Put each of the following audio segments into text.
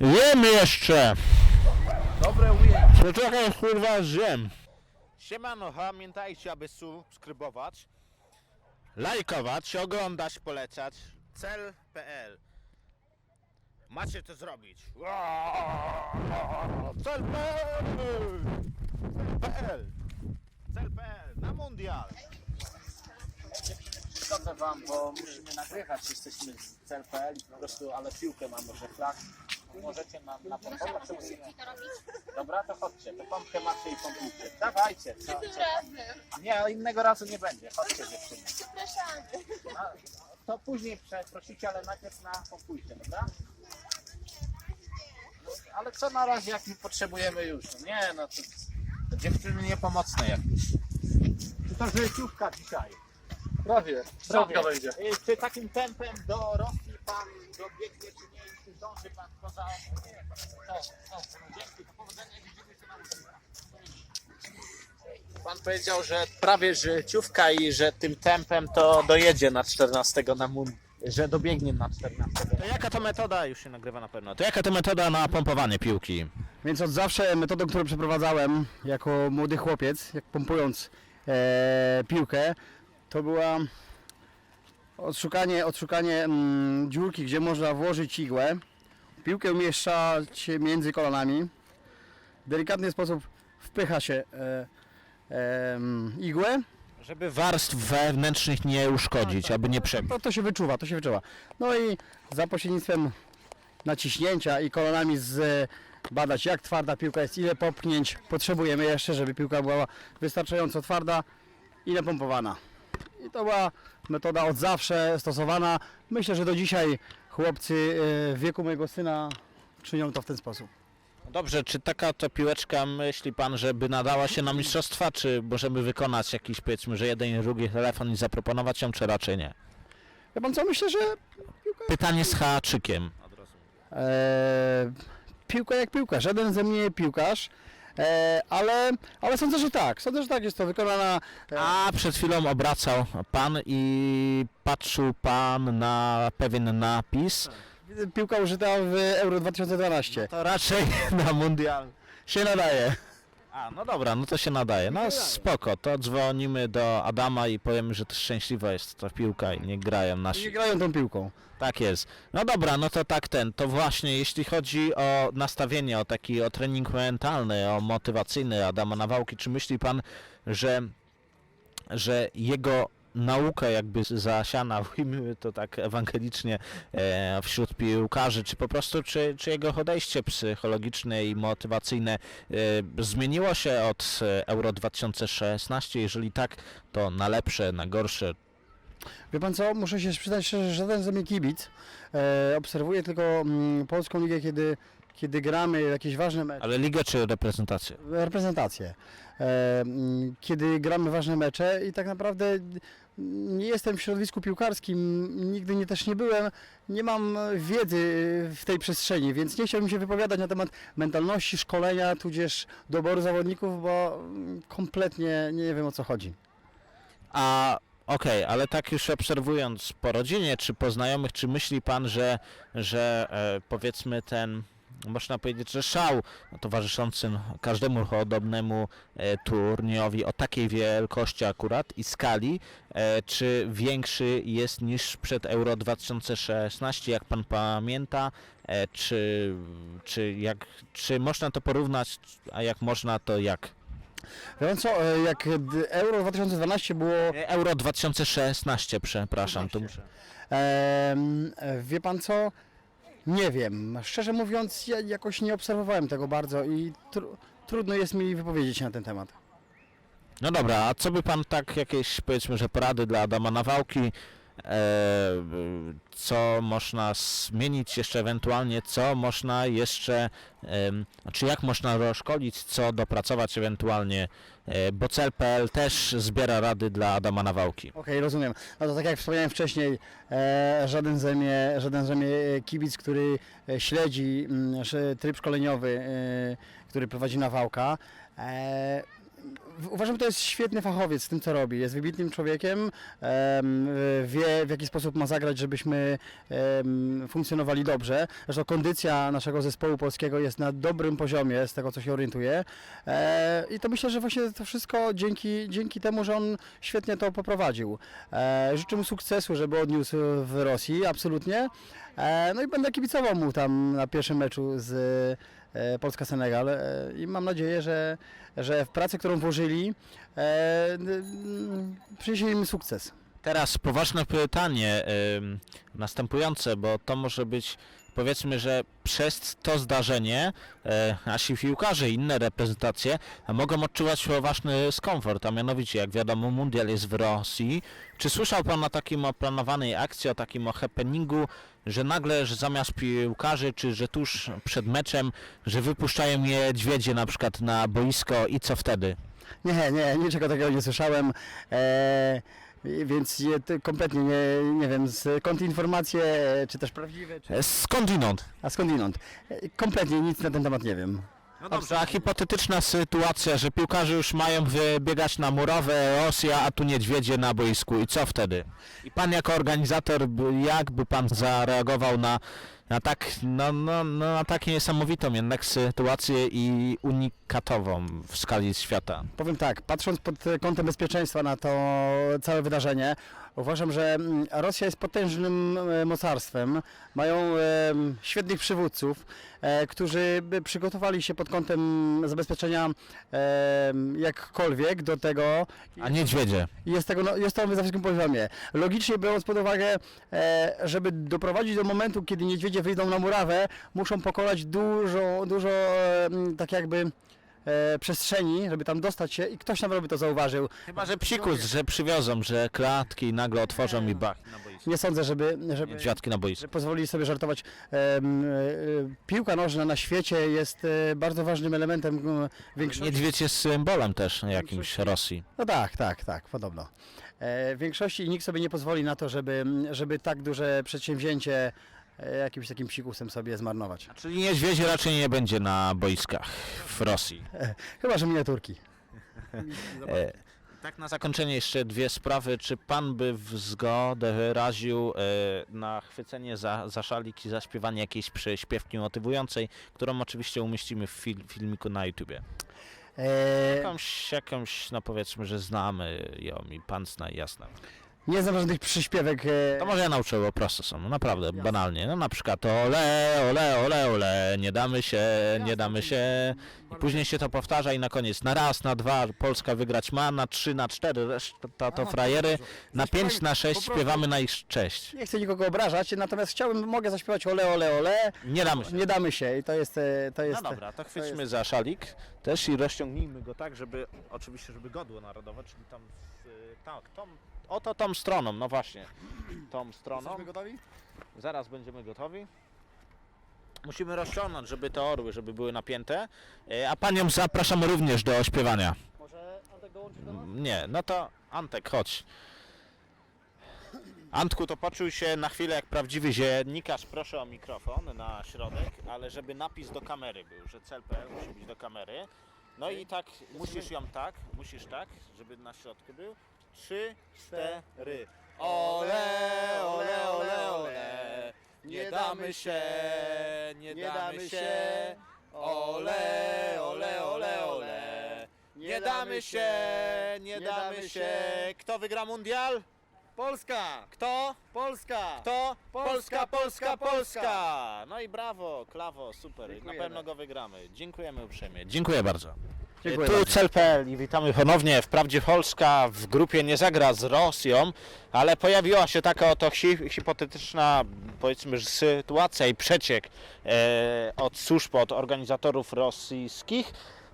Jemy jeszcze! Dobre ujęcie. Poczekaj, kurwa, zjem. Siemano, pamiętajcie, aby subskrybować, lajkować, oglądać, polecać. Cel.pl Macie to zrobić. Cel.pl Cel.pl Cel.pl Na mundial. Szkoda wam, bo musimy nagrywać, jesteśmy z CLPL i po prostu, ale piłkę mamy, że flak. Możecie nam na czy musimy? Dobra, to chodźcie, to pompkę macie i pompujcie. Dawajcie. Co, co? Nie, innego razu nie będzie. Chodźcie dziewczyny. Zapraszamy. No, to później przeprosicie, ale najpierw na pompujcie, dobra? Ale co na razie, jak my potrzebujemy już? No nie, no to, to dziewczyny niepomocne jakieś. Czy to życiówka dzisiaj? Prawie, Prawie. będzie. Y, Czy takim tempem do Rosji pan dobiegnie, czy nie? I Czy zdąży pan poza... Nie, to, to, dzięki, to powodzenia widzimy się na ulicy. Pan powiedział, że prawie życiówka i że tym tempem to dojedzie na 14 na mun, że dobiegnie na 14. To jaka to metoda, już się nagrywa na pewno, to jaka to metoda na pompowanie piłki? Więc od zawsze metodą, którą przeprowadzałem jako młody chłopiec, jak pompując e, piłkę, to była odszukanie, odszukanie mm, dziurki, gdzie można włożyć igłę. Piłkę umieszczać się między kolanami. W delikatny sposób wpycha się e, e, mm, igłę. Żeby warstw wewnętrznych nie uszkodzić, aby nie przebić. To, to się wyczuwa, to się wyczuwa. No i za pośrednictwem naciśnięcia i kolanami zbadać jak twarda piłka jest, ile popchnięć potrzebujemy jeszcze, żeby piłka była wystarczająco twarda i napompowana. I to była metoda od zawsze stosowana. Myślę, że do dzisiaj chłopcy e, w wieku mojego syna czynią to w ten sposób. Dobrze, czy taka to piłeczka myśli pan, żeby nadała się na mistrzostwa, czy możemy wykonać jakiś powiedzmy, że jeden i drugi telefon i zaproponować ją, czy raczej nie? Wie pan co, myślę, że Pytanie z haczykiem. E, piłka jak piłka, żaden ze mnie piłkarz, ale, ale sądzę, że tak, sądzę, że tak jest to wykonana. E, A przed chwilą obracał pan i patrzył pan na pewien napis. piłka użyta w Euro 2012. To raczej na mundial. Się nadaje. A, no dobra, no to się nadaje. No spoko, to dzwonimy do Adama i powiemy, że to szczęśliwa jest ta piłka i nie grają Nie nasi. grają tą piłką. Tak jest. No dobra, no to tak ten, to właśnie jeśli chodzi o nastawienie, o taki o trening mentalny, o motywacyjny Adama Nawałki, czy myśli pan, że, że jego nauka jakby zasiana, ujmijmy to tak ewangelicznie, e, wśród piłkarzy, czy po prostu, czy, czy jego podejście psychologiczne i motywacyjne e, zmieniło się od e, Euro 2016? Jeżeli tak, to na lepsze, na gorsze? Wie pan co, muszę się przyznać szczerze, że żaden ze mnie kibic. E, obserwuję tylko mm, polską ligę, kiedy, kiedy gramy jakieś ważne mecze. Ale ligę czy reprezentację? reprezentację. E, mm, kiedy gramy ważne mecze i tak naprawdę nie jestem w środowisku piłkarskim, nigdy nie, też nie byłem, nie mam wiedzy w tej przestrzeni, więc nie chciałbym się wypowiadać na temat mentalności, szkolenia, tudzież doboru zawodników, bo kompletnie nie wiem o co chodzi. A okej, ale tak już obserwując po rodzinie czy po znajomych, czy myśli pan, że, że e, powiedzmy ten, można powiedzieć, że szał towarzyszący każdemu podobnemu e, turniejowi o takiej wielkości akurat i skali, e, czy większy jest niż przed Euro 2016, jak pan pamięta, e, czy, czy, jak, czy można to porównać, a jak można, to jak? Wie pan co, jak Euro 2012 było Euro 2016, przepraszam, to muszę. Em, wie pan co? Nie wiem. Szczerze mówiąc, ja jakoś nie obserwowałem tego bardzo i tru, trudno jest mi wypowiedzieć na ten temat. No dobra, a co by pan tak jakieś powiedzmy, że porady dla Adama Nawałki, co można zmienić jeszcze ewentualnie, co można jeszcze, czy jak można rozszkolić, co dopracować ewentualnie, e, bo cel.pl też zbiera rady dla Adama Nawałki. Okej, rozumiem. No to tak jak wspomniałem wcześniej, e, żaden ze mnie, żaden ze mnie kibic, który e, śledzi mm, tryb szkoleniowy, e, który prowadzi Nawałka, e, uważam, że to jest świetny fachowiec w tym, co robi. Jest wybitnym człowiekiem, em, wie w jaki sposób ma zagrać, żebyśmy funkcjonowali dobrze. Zresztą kondycja naszego zespołu polskiego jest na dobrym poziomie, z tego co się orientuję. E, I to myślę, że właśnie to wszystko dzięki, dzięki temu, że on świetnie to poprowadził. E, życzę mu sukcesu, żeby odniósł w Rosji, absolutnie. E, no i będę kibicował mu tam na pierwszym meczu z Polska-Senegal e, i mam nadzieję, że, że w pracy, którą włożyli, e, przyniesie im sukces. Teraz poważne pytanie następujące, bo to może być powiedzmy, że przez to zdarzenie e, nasi piłkarze i inne reprezentacje mogą odczuwać poważny skomfort, a mianowicie jak wiadomo mundial jest w Rosji. Czy słyszał Pan o takim o planowanej akcji, o takim o happeningu, że nagle, że zamiast piłkarzy, czy że tuż przed meczem, że wypuszczają niedźwiedzie na przykład na boisko i co wtedy? Nie, nie, niczego takiego nie słyszałem. E, więc je, kompletnie nie, nie wiem, skąd informacje, czy też prawdziwe, czy... Skądinąd? a skądinąd. E, Kompletnie nic na ten temat nie wiem. No dobrze, a hipotetyczna sytuacja, że piłkarze już mają wybiegać na murawę Rosja, a tu niedźwiedzie na boisku i co wtedy? I pan jako organizator, jak by pan zareagował na, na tak, no, no, no, na taką niesamowitą jednak sytuację i unikatową w skali świata? Powiem tak, patrząc pod kątem bezpieczeństwa na to całe wydarzenie, uważam, że mm, Rosja jest potężnym e, mocarstwem. Mają e, świetnych przywódców, e, którzy by przygotowali się pod kątem zabezpieczenia jakkolwiek do tego. A niedźwiedzie? Jest, tego, no, jest to na wysokim poziomie. Logicznie biorąc pod uwagę, żeby doprowadzić do momentu, kiedy niedźwiedzie wyjdą na murawę, muszą pokonać dużo, dużo tak jakby e, przestrzeni, żeby tam dostać się i ktoś naprawdę by to zauważył. Chyba, że psikus, że przywiozą, że klatki nagle otworzą i bach na boisku. Nie sądzę, żeby, żeby, Niedźwiadki na boisku. pozwolili sobie żartować. Em, e, e, piłka nożna na świecie jest e, bardzo ważnym elementem e, większości. Niedźwiedź jest symbolem też jakimś Rosji. No tak, tak, tak, podobno. E, w większości nikt sobie nie pozwoli na to, żeby, żeby tak duże przedsięwzięcie jakimś takim psikusem sobie zmarnować. Czyli niedźwiedzie raczej nie będzie na boiskach w Rosji. Chyba, że miniaturki. E, tak na zakończenie jeszcze dwie sprawy. Czy pan by w zgodę wyraził e, na chwycenie za, za szalik i zaśpiewanie jakiejś przyśpiewki motywującej, którą oczywiście umieścimy w fil, filmiku na YouTubie? E, Jakąś, jakąś, no powiedzmy, że znamy ją i pan zna i jasne. Nie znam żadnych przyśpiewek. E, To może ja nauczę, bo proste są, no naprawdę, banalnie. No na przykład ole, ole, ole, ole, nie damy się, nie damy się. I później się to powtarza i na koniec na raz, na dwa Polska wygrać ma, na trzy, na cztery, reszta to frajery, na pięć, na sześć śpiewamy na ich cześć. Nie chcę nikogo obrażać, natomiast chciałbym, mogę zaśpiewać ole, ole, ole. Nie damy się. Nie damy się i to jest... e, To jest No dobra, to chwyćmy za szalik też i rozciągnijmy go tak, żeby, oczywiście, żeby godło narodowe, czyli tam, z, y, tak, tą, oto tą stroną, no właśnie, tą stroną. gotowi? Zaraz będziemy gotowi. Musimy rozciągnąć, żeby te orły, żeby były napięte. E, A panią zapraszam również do śpiewania. Może Antek dołączy do nas? Nie, no to Antek, chodź. Antku, to poczuj się na chwilę jak prawdziwy dziennikarz. Proszę o mikrofon na środek, ale żeby napis do kamery był, że cel.pl musi być do kamery. No i tak, musisz ją tak, musisz tak, żeby na środku był. Trzy, cztery. Ole, ole, ole, ole. Nie damy się, nie damy się. Ole, ole, ole, ole. Nie damy się, nie damy się. Kto wygra mundial? Polska! Kto? Polska! Kto? Polska, Polska, Polska! No i brawo, klawo, super. Na Dziękujemy. pewno go wygramy. Dziękujemy uprzejmie. Dziękuję bardzo. Dziękuję tu bardzo. cel.pl i witamy ponownie. Wprawdzie Polska w grupie nie zagra z Rosją, ale pojawiła się taka oto hi hipotetyczna powiedzmy że sytuacja i przeciek e, od służb, od organizatorów rosyjskich,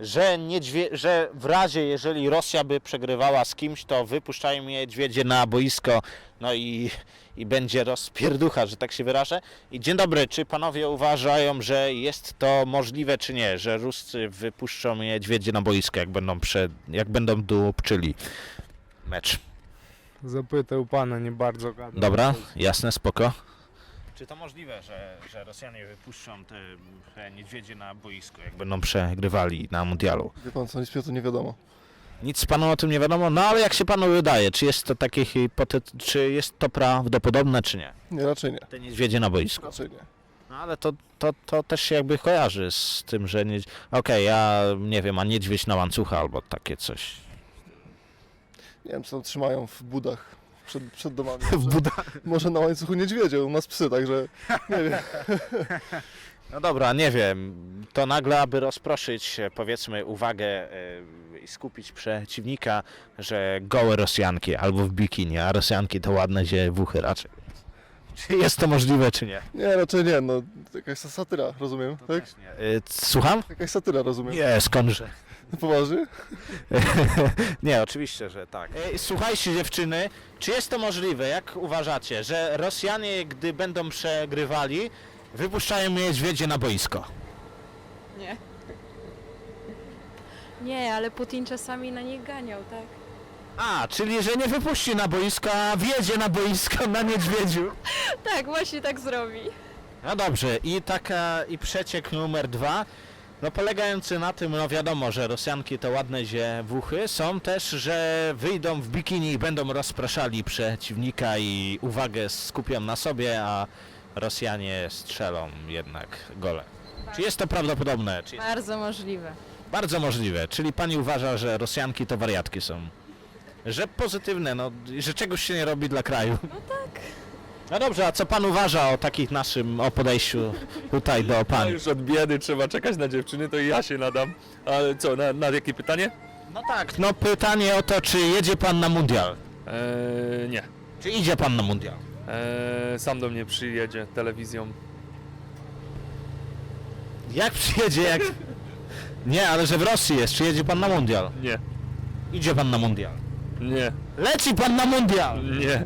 że, niedźwie, że w razie jeżeli Rosja by przegrywała z kimś, to wypuszczają niedźwiedzie na boisko, no i, i będzie rozpierducha, że tak się wyrażę. I dzień dobry, czy panowie uważają, że jest to możliwe, czy nie, że Ruscy wypuszczą niedźwiedzie na boisko, jak będą, przed, jak będą dupczyli mecz? Zapytał pana, nie bardzo gadał. Dobra, jasne, spoko. Czy to możliwe, że, że Rosjanie wypuszczą te, te niedźwiedzie na boisko, jak będą przegrywali na mundialu? Wie pan co, nic mi o to nie wiadomo. Nic panu o tym nie wiadomo, no ale jak się panu wydaje, czy jest to takie hipotet... czy jest to prawdopodobne, czy nie? Nie, raczej nie. Te niedźwiedzie na boisku. Raczej nie. No ale to, to, to też się jakby kojarzy z tym, że nie... Okej, ja nie wiem, a niedźwiedź na łańcucha albo takie coś. Nie wiem, co tam trzymają w budach przed, przed domami. W Buda. Może na łańcuchu niedźwiedzie, u nas psy, także nie wiem. No dobra, nie wiem. To nagle, aby rozproszyć, e, powiedzmy, uwagę e, i skupić przeciwnika, że gołe Rosjanki albo w bikini, a Rosjanki to ładne ziewuchy raczej. Czy jest to możliwe, czy nie? Nie, raczej nie, no jakaś satyra, rozumiem, tak? E, Słucham? Jakaś satyra, rozumiem. Nie, skądże. Poważnie? Nie, oczywiście, że tak. E, Słuchajcie dziewczyny, czy jest to możliwe, jak uważacie, że Rosjanie, gdy będą przegrywali, wypuszczają niedźwiedzie na boisko? Nie. Nie, ale Putin czasami na nich ganiał, tak? A, czyli że nie wypuści na boisko, a wjedzie na boisko na niedźwiedziu. Tak, właśnie tak zrobi. No dobrze, i taka, i przeciek numer dwa, no polegający na tym, no wiadomo, że Rosjanki to ładne ziewuchy, są też, że wyjdą w bikini i będą rozpraszali przeciwnika i uwagę skupią na sobie, a Rosjanie strzelą jednak gole. Czy jest to prawdopodobne? Czy jest... Bardzo możliwe. Bardzo możliwe, czyli pani uważa, że Rosjanki to wariatki są? Że pozytywne, no, że czegoś się nie robi dla kraju. No tak. No dobrze, a co pan uważa o takich naszym, o podejściu tutaj do A pani? już od biedy trzeba czekać na dziewczyny, to i ja się nadam. Ale co, na, na jakie pytanie? No tak, no pytanie o to, czy jedzie pan na mundial? Eee, nie. Czy idzie pan na mundial? Eee, sam do mnie przyjedzie telewizją. Jak przyjedzie, jak... Nie, ale że w Rosji jest, czy jedzie pan na mundial? Nie, Idzie pan na mundial. nie, Leci pan na mundial! nie.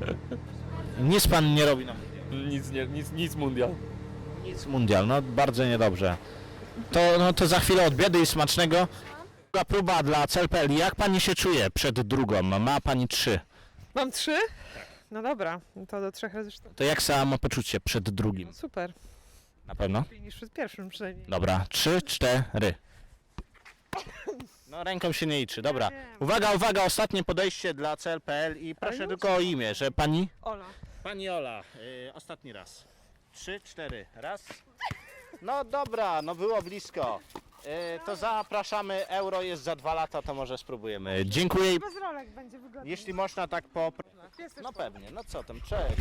Nic pan nie robi na mundial. Nic, nie, nic, nic mundial. Nic mundial, no bardzo niedobrze. To, no to za chwilę od biedy i smacznego. Druga próba dla CLPL. Jak pani się czuje przed drugą? Ma pani trzy. Mam trzy? No dobra, to do trzech razy. To jak samopoczucie przed drugim? No super, Na pewno? lepiej niż przed pierwszym przynajmniej. Dobra, trzy, cztery. No ręką się nie liczy, dobra. Uwaga, uwaga, ostatnie podejście dla CLPL i proszę już? tylko o imię, że pani... Ola. Pani Ola, y, ostatni raz. Trzy, cztery, raz. No dobra, no było blisko. Y, to zapraszamy, euro jest za dwa lata, to może spróbujemy. Dziękuję i Bez rolek będzie wygodnie. jeśli można tak po... Pies też No po- pewnie, no co tam, cześć.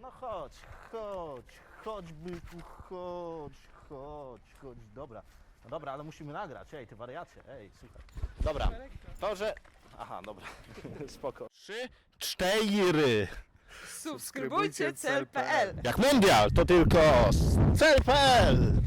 No chodź, chodź, chodź byku, chodź, chodź, chodź, dobra. No dobra, ale musimy nagrać, ej, ty wariacie, ej, słuchaj. Dobra, to że... Aha, dobra, spoko. Trzy, cztery. Subskrybujcie cel.pl Jak mundial, to tylko z CLPL.